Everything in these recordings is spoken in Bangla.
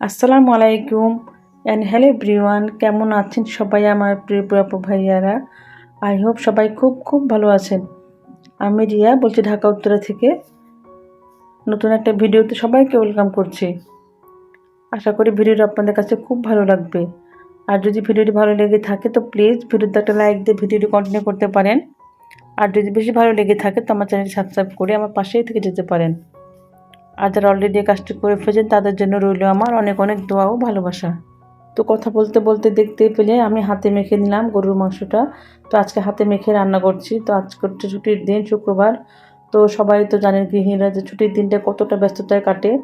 আসসালামু আলাইকুম অ্যান্ড হ্যালো এভরিওয়ান কেমন আছেন সবাই আমার প্রিয় প্রিয় ভাইয়ারা? আই হোপ সবাই খুব খুব ভালো আছেন। আমি রিয়া বলছি ঢাকা, উত্তরা থেকে। নতুন একটা ভিডিওতে সবাইকে ওয়েলকাম করছি। আশা করি ভিডিওটা আপনাদের কাছে খুব ভালো লাগবে। আর যদি ভিডিওটি ভালো লেগে থাকে তো প্লিজ ভিডিওতে একটা লাইক দিয়ে ভিডিওটি কন্টিনিউ করতে পারেন। আর যদি বেশি ভালো লেগে থাকে তো আমার চ্যানেল সাবস্ক্রাইব করে আমার পাশেই থেকে যেতে পারেন। আর যারা অলরেডি কাজটি করে ফেলেছেন, তাদের জন্য রইল আমার অনেক অনেক দোয়া ও ভালোবাসা। তো কথা বলতে বলতে দেখতে পেলে আমি হাতে মেখে নিলাম গরুর মাংসটা। তো আজকে হাতে মেখে রান্না করছি। তো আজকে ছুটির দিন শুক্রবার। তো সবাই তো জানেন গৃহিণীরা যে ছুটির দিনটা কতটা ব্যস্ততায় কাটে।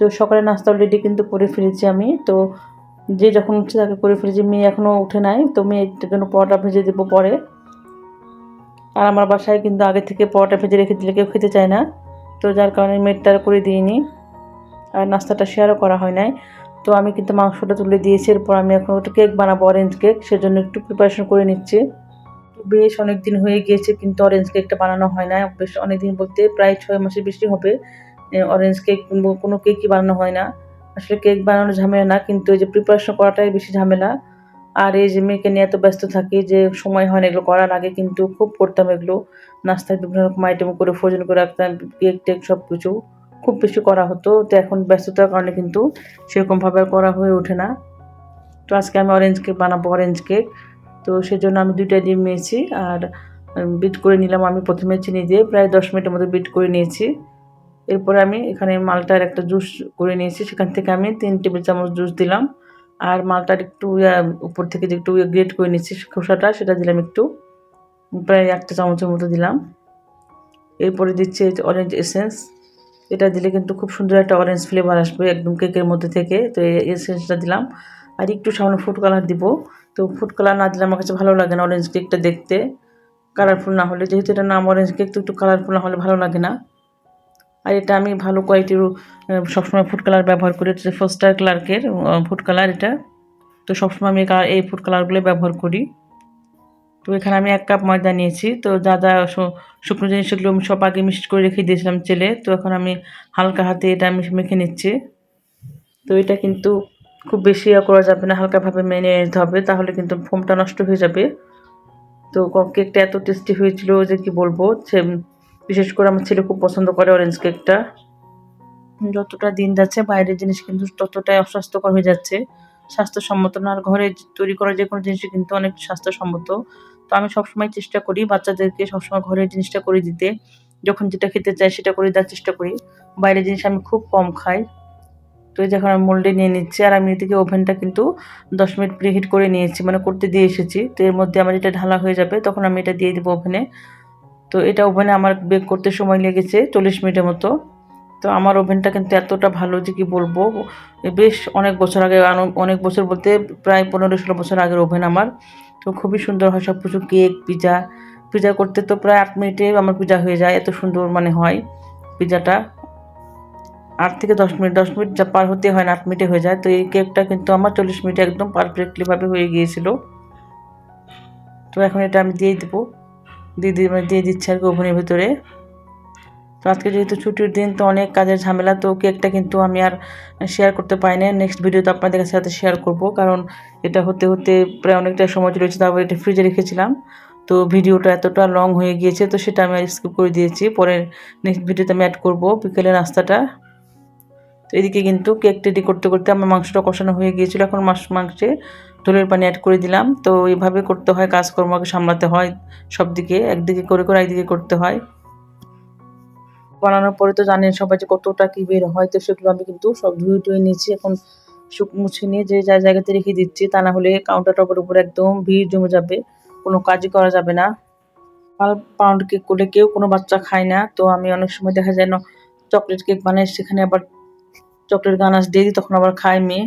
তো সকালে নাস্তা অলরেডি কিন্তু করে ফেলেছি আমি। তো যে যখন উঠছে তাকে করে ফেলেছি, মেয়ে এখনও উঠে নাই। তো মেয়ের জন্য পরোটা ভেজে দেবো পরে। আর আমার বাসায় কিন্তু আগে থেকে পরোটা ভেজে রেখে দিলে কেউ খেতে চায় না। তো যার কারণে মেটটা করে দিইনি। আর নাস্তাটা শেয়ারও করা হয় নাই। তো আমি কিন্তু মাংসটা তুলে দিয়েছি, এরপর আমি এখন ওটা কেক বানাবো অরেঞ্জ কেক সেজন্য একটু প্রিপারেশন করে নিচ্ছি। বেশ অনেক দিন হয়ে গিয়েছে কিন্তু অরেঞ্জ কেকটা বানানো হয় না বেশ অনেক দিন বলতে প্রায় ছয় মাসের বেশি হবে। অরেঞ্জ কেক কোনো কেকই বানানো হয় না। আসলে কেক বানানো ঝামেলা না, কিন্তু এই যে প্রিপারেশন করাটাই বেশি ঝামেলা। আর এই যে মেয়েকে নিয়ে এত ব্যস্ত থাকি যে সময় হয় না, এগুলো করার আগে কিন্তু খুব করতাম এগুলো। নাস্তায় বিভিন্ন রকম আইটেম করে ফোজন করে রাখতাম কেক টেক সব কিছু খুব বেশি করা হতো। তো এখন ব্যস্ততার কারণে কিন্তু সেরকমভাবে আর করা হয়ে ওঠে না। তো আজকে আমি অরেঞ্জ কেক বানাবো অরেঞ্জ কেক তো সেজন্য আমি দুইটা ডিম নিয়েছি আর বিট করে নিলাম। আমি প্রথমে চিনি দিয়ে প্রায় দশ মিনিটের মতো বিট করে নিয়েছি। এরপরে আমি এখানে মালটার একটা জুস করে নিয়েছি। সেখান থেকে আমি তিন টেবিল চামচ জুস দিলাম। আর মালটার একটু উপর থেকে যে একটু গ্রেট করে নিচ্ছি খোসাটা, সেটা দিলাম একটু। প্রায় একটা চামচের মতো দিলাম। এরপরে দিচ্ছি অরেঞ্জ এসেন্স এটা দিলে কিন্তু খুব সুন্দর একটা অরেঞ্জ ফ্লেভার আসবে একদম কেকের মধ্যে থেকে। তো এই এসেন্সটা দিলাম। আর একটু সামনে ফুড কালার দিব। তো ফুড কালার না দিলে আমার কাছে ভালো লাগে না অরেঞ্জ কেকটা দেখতে। কালারফুল না হলে, যেহেতু এটা নাম অরেঞ্জ কেক তো একটু কালারফুল না হলে ভালো লাগে না। আর এটা আমি ভালো কোয়ালিটির সবসময় ফুড কালার ব্যবহার করি। হচ্ছে ফোস্টার ক্লার্কের ফুড কালার এটা। তো সবসময় আমি এই ফুড কালারগুলো ব্যবহার করি। তো এখানে আমি এক কাপ ময়দা নিয়েছি। তো যা যা শুকনো আমি সব আগে মিক্সড করে রেখে দিয়েছিলাম চেলে তো এখন আমি হালকা হাতে এটা আমি মেখে নিচ্ছি। তো এটা কিন্তু খুব বেশি করা যাবে না, হালকাভাবে মেনে নিতে হবে। তাহলে কিন্তু ফোমটা নষ্ট হয়ে যাবে। তো কেকটা এত টেস্টি হয়েছিল যে কি বলব? সে বিশেষ করে আমার ছেলে খুব পছন্দ করে অরেঞ্জ কেকটা যতটা দিন যাচ্ছে, বাইরের জিনিস কিন্তু ততটাই অস্বাস্থ্যকর হয়ে যাচ্ছে। স্বাস্থ্যসম্মত না, আর ঘরে তৈরি করা যে কোনো জিনিসই কিন্তু অনেক স্বাস্থ্যসম্মত। তো আমি সবসময় চেষ্টা করি বাচ্চাদেরকে সবসময় ঘরের জিনিসটা করে দিতে। যখন যেটা খেতে চাই সেটা করে দেওয়ার চেষ্টা করি। বাইরের জিনিস আমি খুব কম খাই। তো এই যখন আমি মোল্ডে নিয়ে নিচ্ছি, আর আমি এদিকে ওভেনটা কিন্তু দশ মিনিট প্রিহিট করে নিয়েছি মানে করতে দিয়ে এসেছি। তো এর মধ্যে আমার এটা ঢালা হয়ে যাবে, তখন আমি এটা দিয়ে দেবো ওভেনে। তো এটা ওভেনে আমার বেক করতে সময় লেগেছে চল্লিশ মিনিটের মতো। তো আমার ওভেনটা কিন্তু এতটা ভালো যে কি বলব, বেশ অনেক বছর আগে অনেক বছর বলতে প্রায় পনেরো ষোলো বছর আগের ওভেন আমার। তো খুবই সুন্দর হয় সব কিছু, কেক, পিজা পিজা করতে তো প্রায় আট মিনিটে আমার পিজা হয়ে যায়, এত সুন্দর মানে হয় পিজাটা। আট থেকে দশ মিনিট দশ মিনিট যা পার হতে হয় না, আট মিনিটে হয়ে যায়। তো এই কেকটা কিন্তু আমার চল্লিশ মিনিটে একদম পারফেক্টলিভাবে হয়ে গিয়েছিল। তো এখন এটা আমি দিয়ে দেবো। দিয়ে দিয়ে দিচ্ছি আর কি ওভেনের ভিতরে। তো আজকে যেহেতু ছুটির দিন, তো অনেক কাজের ঝামেলা, তো কেকটা কিন্তু আমি আর শেয়ার করতে পারি না নেক্সট ভিডিওতে আপনাদের সাথে শেয়ার করব, কারণ এটা হতে হতে প্রায় অনেকটা সময় চলেছে তারপর এটা ফ্রিজে রেখেছিলাম। তো ভিডিওটা এতটা লং হয়ে গিয়েছে, তো সেটা আমি স্কিপ করে দিয়েছি। পরে নেক্সট ভিডিওতে আমি অ্যাড করব বিকেলের নাস্তাটা। তো এদিকে কিন্তু কেক রেডি করতে করতে আমার মাংসটা কষানো হয়ে গিয়েছিল, এখন মাছ মাংসে ঝোলের পানি অ্যাড করে দিলাম। তো এইভাবে করতে হয় কাজকর্মকে সামলাতে হয় সব দিকে একদিকে করে করে একদিকে করতে হয়। বানানোর পরে তো জানেন সবাই যে কতটা কী বের হয়, তো সেগুলো আমি কিন্তু সব ধুয়ে টুয়ে নিয়েছি। এখন শুক মুছে নিয়ে যে যা জায়গাতে রেখে দিচ্ছি, তা না হলে কাউন্টার টপের উপর একদম ভিড় জমে যাবে। কোনো কাজই করা যাবে না। পাউন্ড কেক করলে কেউ কোনো বাচ্চা খায় না। তো আমি অনেক সময় দেখা যায় না চকলেট কেক বানাই, সেখানে আবার চকলেট গানাস দিয়ে দিই, তখন আবার খায় মেয়ে।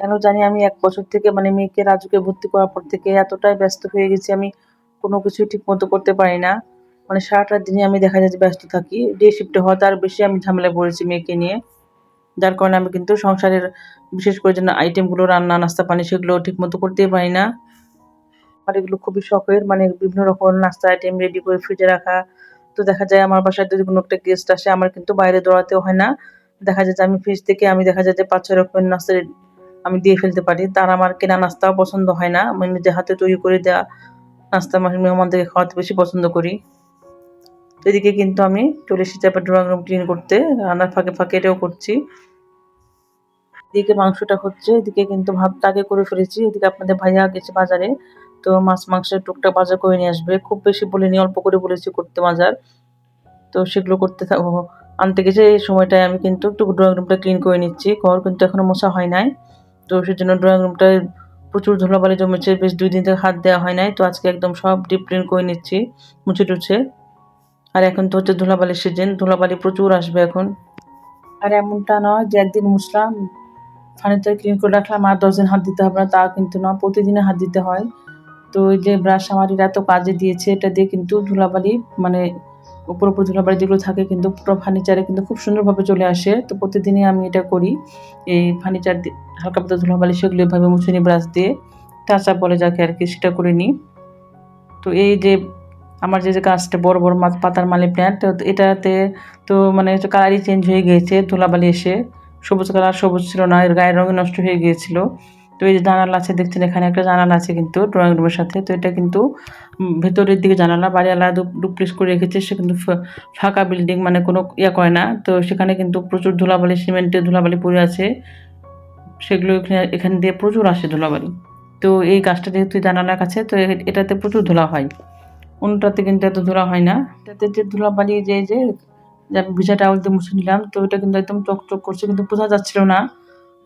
কেন জানি আমি এক বছর থেকে মানে মেয়েকে রাজুকে ভর্তি করার পর থেকে এতটাই ব্যস্ত হয়ে গেছি, আমি কোনো কিছুই ঠিক মতো করতে পারি না। মানে সারাটা দিনে আমি দেখা যায় যে ব্যস্ত থাকি। ডে শিফটে হওয়া তার বেশি আমি ঝামেলায় পড়েছি মেয়েকে নিয়ে। যার কারণে আমি কিন্তু সংসারের বিশেষ করে যে আইটেমগুলো রান্না, নাস্তা, পানি, সেগুলো ঠিক মতো করতেই পারি না। আর এগুলো খুবই শখের মানে বিভিন্ন রকম নাস্তা আইটেম রেডি করে ফ্রিজে রাখা। তো দেখা যায় আমার বাসায় যদি কোনো একটা গেস্ট আসে, আমার কিন্তু বাইরে দৌড়াতেও হয় না। দেখা যায় যে আমি ফ্রিজ থেকে আমি দেখা যায় যে পাঁচ ছয় রকমের নাস্তা আমি দিয়ে ফেলতে পারি। তার আমার কেনা নাস্তাও পছন্দ হয় না। আমি নিজে হাতে তৈরি করে দেওয়া নাস্তা আমার মেহমানদেরকে খাওয়াতে বেশি পছন্দ করি। তো এদিকে কিন্তু আমি চলে এসেছি আবার ড্রয়িং রুম ক্লিন করতে। রান্নার ফাঁকে ফাঁকে এটাও করছি। এদিকে মাংসটা হচ্ছে, এদিকে কিন্তু ভাতটা আগে করে ফেলেছি। এদিকে আপনাদের ভাইয়া গেছে বাজারে। তো মাছ মাংসের টুকটাক বাজার করে নিয়ে আসবে। খুব বেশি বলিনি, অল্প করে বলেছি করতে বাজার। তো সেগুলো করতে থাকব আনতে গেছে। এই সময়টায় আমি কিন্তু একটু ড্রয়িং রুমটা ক্লিন করে নিচ্ছি। ঘর কিন্তু এখনও মশা হয় নাই। তো সেজন্য ড্রয়িং রুমটায় প্রচুর ধুলাবালি জমেছে, বেশ দুই দিন থেকে হাত দেওয়া হয় নাই, তো আজকে একদম সব ডিপ ক্লিন করে নিচ্ছি, মুছে টুছে। আর এখন তো হচ্ছে ধুলাবালির সিজন ধুলাবালি প্রচুর আসবে এখন। আর এমনটা নয় যে একদিন মুছলাম ফার্নিচার ক্লিন করে রাখলাম, আর দশ দিন হাত দিতে হবে না তা কিন্তু না প্রতিদিনে হাত দিতে হয়। তো ওই যে ব্রাশ আমার এত কাজে দিয়েছে, এটা দিয়ে কিন্তু ধুলাবালি মানে উপর উপর ধুলাবালি যেগুলো থাকে, কিন্তু পুরো ফার্নিচারে কিন্তু খুব সুন্দরভাবে চলে আসে। তো প্রতিদিনই আমি এটা করি। এই ফার্নিচার হালকা পাতা ধুলাবালি সেগুলো এভাবে মুছে নিই ব্রাশ দিয়ে। টাচা বলে যাকে আর কি, সেটা করে নিই। তো এই যে আমার যে যে গাছটা বড় বড় মাছ, পাতার মালি প্ল্যান্ট এটাতে তো মানে কালারই চেঞ্জ হয়ে গিয়েছে, ধুলাবালি এসে। সবুজ কালার সবুজ ছিল না, এর গায়ের রঙে নষ্ট হয়ে গিয়েছিল। তো এই যে জানালা আছে, দেখছেন এখানে একটা জানালা আছে কিন্তু ড্রয়িং রুমের সাথে। তো এটা কিন্তু ভেতরের দিকে জানালা, বাড়িওয়ালা ডুপ্লিস করে রেখেছে, সে কিন্তু ফাঁকা বিল্ডিং মানে কোনো ইয়া করে না। তো সেখানে কিন্তু প্রচুর ধুলাবালি সিমেন্টের ধুলাবালি পড়ে আছে। সেগুলো এখানে দিয়ে প্রচুর আসে ধুলাবালি। তো এই গাছটা যেহেতু জানালার কাছে, তো এটাতে প্রচুর ধুলা হয়। অন্যটাতে কিন্তু এত ধুলা হয় না। এটাতে যে ধুলাবালি, যে যে আমি ভিজা টাওয়াল মুছে নিলাম, তো এটা কিন্তু একদম চকচক করছে, কিন্তু বোঝা যাচ্ছিল না।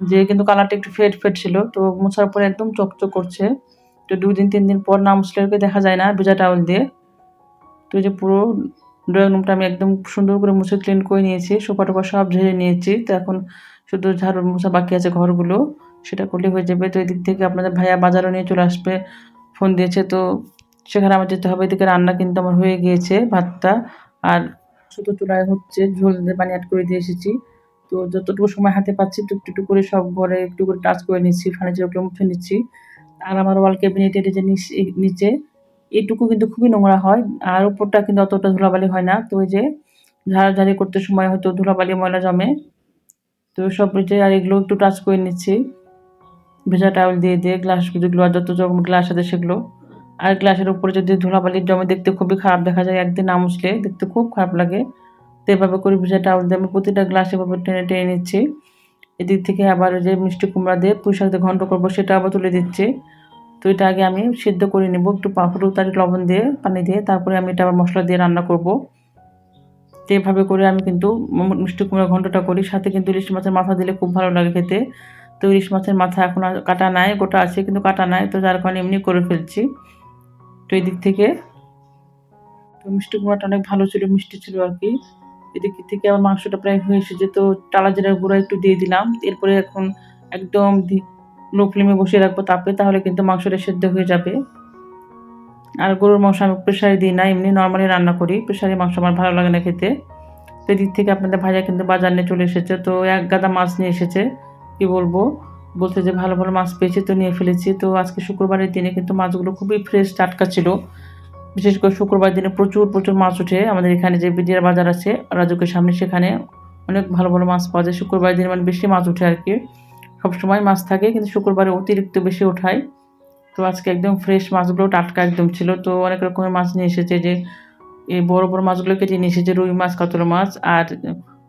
যে কিন্তু কালারটা একটু ফেড ফেড ছিল, তো মোছার পরে একদম চকচক করছে। তো দুই দিন, তিন দিন পর না মুছলে দেখা যায় না ভেজা টাওয়াল দিয়ে। তো যে পুরো ড্রয়িং রুমটা আমি একদম সুন্দর করে মুছে ক্লিন করে নিয়েছি, সোফা টোফা সব ঝেড়ে নিয়েছি। তো এখন শুধু ঝাড়ু মোছা বাকি আছে ঘরগুলো, সেটা করলে হয়ে যাবে। তো এদিক থেকে আপনাদের ভাইয়া বাজারও নিয়ে চলে আসবে ফোন দিয়েছে। তো সেখানে আমার যেতে হবে, এদিকে রান্না কিন্তু আমার হয়ে গিয়েছে, ভাতটা। আর শুধু চুলায় হচ্ছে ঝোল দিয়ে পানি অ্যাড করে দিয়ে এসেছি। তো যতটুকু সময় হাতে পাচ্ছি একটু করে সব ঘরে একটু করে টাচ করে নিচ্ছি ফার্নিচারগুলো মুছে নিচ্ছি। আর আমার ওয়াল ক্যাবিনেটের যে নিচে এইটুকু কিন্তু খুবই নোংরা হয়। আর উপরটা কিন্তু অতটা ধুলাবালি হয় না। তো ওই যে ঝাড়াঝাড়ি করতে সময় হয়তো ধুলাবালি, ময়লা জমে। তো সব যে, আর এগুলো একটু টাচ করে নিচ্ছি। ভেজা টাওয়েল দিয়ে দিয়ে গ্লাস যেগুলো আর যত যখন গ্লাস আছে সেগুলো। আর গ্লাসের উপরে যদি ধুলাবালি জমে দেখতে খুবই খারাপ দেখা যায়, একদিন না মুছলে দেখতে খুব খারাপ লাগে। তো এভাবে করে ভেজা টাওয়াল দিয়ে আমি প্রতিটা গ্লাস এভাবে টেনে টেনে নিচ্ছি। এদিক থেকে আবার যে মিষ্টি কুমড়া দিয়ে পুঁই শাক দিয়ে ঘন্ট করব, সেটা আবার তুলে দিচ্ছি। তো এটা আগে আমি সিদ্ধ করে নেব, একটু পাহুড়ু তারি লবণ দিয়ে, পানি দিয়ে, তারপরে আমি এটা আবার মশলা দিয়ে রান্না করব। তো এভাবে করে আমি কিন্তু মিষ্টি কুমড়া ঘন্টটা করি। সাথে কিন্তু ইলিশ মাছের মাথা দিলে খুব ভালো লাগে খেতে। তো ইলিশ মাছের মাথা এখন কাটা নাই, গোটা আছে কিন্তু কাটা নাই, তো যার কারণে এমনি করে ফেলছি। তো এদিক থেকে তো মিষ্টি কুমড়াটা অনেক ভালো ছিল, মিষ্টি ছিল আর কি। এদিক থেকে আমার মাংসটা প্রায় হয়ে এসেছে তো টালা জিরার গুঁড়া একটু দিয়ে দিলাম। এরপরে এখন একদম লো ফ্লেমে বসিয়ে রাখব তাপে, তাহলে কিন্তু মাংসটা সেদ্ধ হয়ে যাবে। আর গরুর মাংস আমি প্রেশারে দিই না, এমনি নর্মালি রান্না করি। প্রেশারে মাংস আমার ভালো লাগে না খেতে। তো এদিক থেকে আপনাদের ভাজা কিন্তু বাজার নিয়ে চলে এসেছে, তো এক গাদা মাছ নিয়ে এসেছে। কি বলব? বলতে যে ভালো ভালো মাছ পেয়েছি, তো নিয়ে ফেলেছি। তো আজকে শুক্রবারের দিনে কিন্তু মাছগুলো খুবই ফ্রেশ টাটকা ছিল। বিশেষ করে শুক্রবার দিনে প্রচুর প্রচুর মাছ ওঠে। আমাদের এখানে যে বিডিয়ার বাজার আছে, রাজুকের সামনে সেখানে অনেক ভালো ভালো মাছ পাওয়া যায়। শুক্রবার দিনে মানে বেশি মাছ ওঠে আর কি। সবসময় মাছ থাকে, কিন্তু শুক্রবারে অতিরিক্ত বেশি ওঠায়। তো আজকে একদম ফ্রেশ মাছগুলো টাটকা একদম ছিল। তো অনেক রকমের মাছ নিয়ে এসেছে যে, এই বড় বড় মাছগুলো কেটে নিয়ে এসেছে, রুই মাছ, কাতল মাছ, আর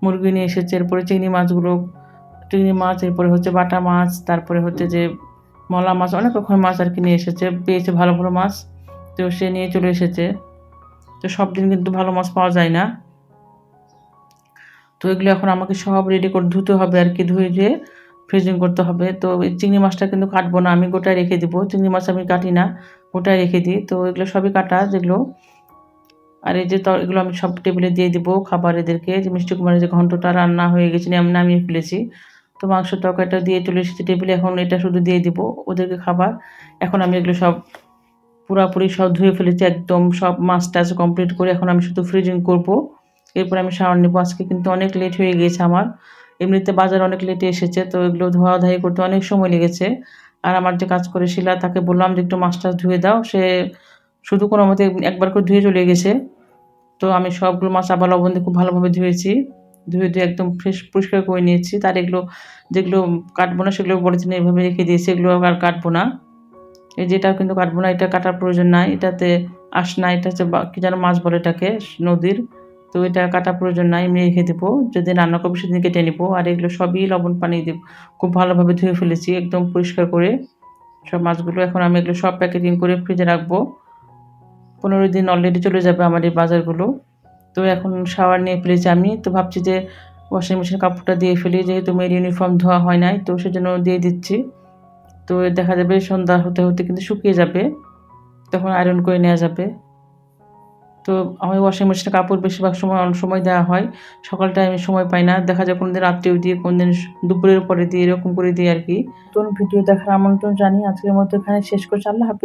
মুরগি নিয়ে এসেছে। এরপরে চিংড়ি মাছগুলো, চিংড়ি মাছ, এরপরে হচ্ছে বাটা মাছ, তারপরে হচ্ছে যে মলা মাছ, অনেক রকমের মাছ আর কি নিয়ে এসেছে। পেয়েছে ভালো ভালো মাছ। তো সে নিয়ে চলে এসেছে। তো সব দিন কিন্তু ভালো মাছ পাওয়া যায় না। তো এগুলো এখন আমাকে সব রেডি করে ধুতে হবে আর কি, ধুয়ে দিয়ে ফ্রিজিং করতে হবে। তো চিংড়ি মাছটা কিন্তু কাটবো না, আমি গোটায় রেখে দিব। চিংড়ি মাছ আমি কাটি না, গোটায় রেখে দিই। তো এগুলো সবই কাটা যেগুলো। আর এই যে এগুলো আমি সব টেবিলে দিয়ে দিব খাবার এদেরকে। যে মিষ্টি কুমারের যে ঘন্টটা রান্না হয়ে গেছে আমি নামিয়ে ফেলেছি। তো মাংস তরকারিটা দিয়ে চলে এসেছি টেবিলে এখন এটা শুধু দিয়ে দিব ওদেরকে খাবার। এখন আমি এগুলো সব পুরাপুরি সব ধুয়ে ফেলেছি, একদম সব মাছ টাছ কমপ্লিট করে এখন আমি শুধু ফ্রিজিং করব। এরপর আমি শাওয়ার নেব। আজকে কিন্তু অনেক লেট হয়ে গিয়েছে আমার। এমনিতে বাজার অনেক লেটে এসেছে, তো এগুলো ধোয়াধাই করতে অনেক সময় লেগেছে। আর আমার যে কাজ করে শিলা, তাকে বললাম যে একটু মাছ টাছ ধুয়ে দাও। সে শুধু কোনো মতে একবার করে ধুয়ে চলে গেছে। তো আমি সবগুলো মাছ আবার লবণ দিয়ে খুব ভালোভাবে ধুয়েছি। ধুয়ে ধুয়ে একদম ফ্রেশ পরিষ্কার করে নিয়েছি। তার এগুলো যেগুলো কাটবো না, সেগুলো বলেছেন এইভাবে রেখে দিয়েছি। এগুলো আর কাটবো না। এই যেটা কিন্তু কাটবো না, এটা কাটার প্রয়োজন নাই, এটাতে আস না এটা হচ্ছে কি যেন মাছ বলে এটাকে, নদীর। তো এটা কাটার প্রয়োজন নাই, আমি রেখে দেবো, যদি রান্না করব সেদিন কেটে নেব। আর এগুলো সবই লবণ পানি দেব খুব ভালোভাবে ধুয়ে ফেলেছি, একদম পরিষ্কার করে। সব মাছগুলো এখন আমি এগুলো সব প্যাকেটিং করে ফ্রিজে রাখব। পনেরো দিন অলরেডি চলে যাবে আমার এই বাজারগুলো। তো এখন শাওয়ার নিয়ে ফেলেছি আমি, তো ভাবছি যে ওয়াশিং মেশিনে কাপড়টা দিয়ে ফেলি, যেহেতু মেয়ের ইউনিফর্ম ধোয়া হয় নাই, তো সেজন্য দিয়ে দিচ্ছি। তো দেখা যাবে সন্ধ্যা হতে হতে কিন্তু শুকিয়ে যাবে, তখন আয়রন করে নেওয়া যাবে। তো আমি ওয়াশিং মেশিনে কাপড় বেশিরভাগ সময়, অনেক সময় দেওয়া হয় সকালটায় আমি সময় পাই না। দেখা যায় কোনদিন রাত্রেও দিয়ে কোনো দিন দুপুরের পরে দিয়ে এরকম করে দিয়ে আর কি। নতুন ভিডিও দেখার আমন্ত্রণ জানি আজকের মতো এখানে শেষ করছি। আল্লাহ হাফেজ।